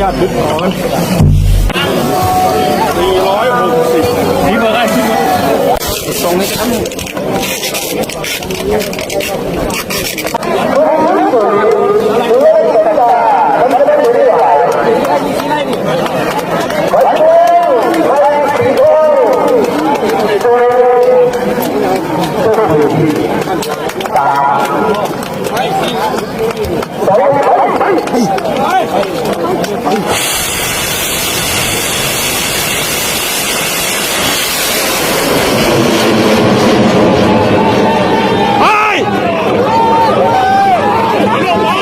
ยอดบิตคอยสี่อยหกสินี่เบอร์อะไรตรงนี้ครับสามสอง Thank you.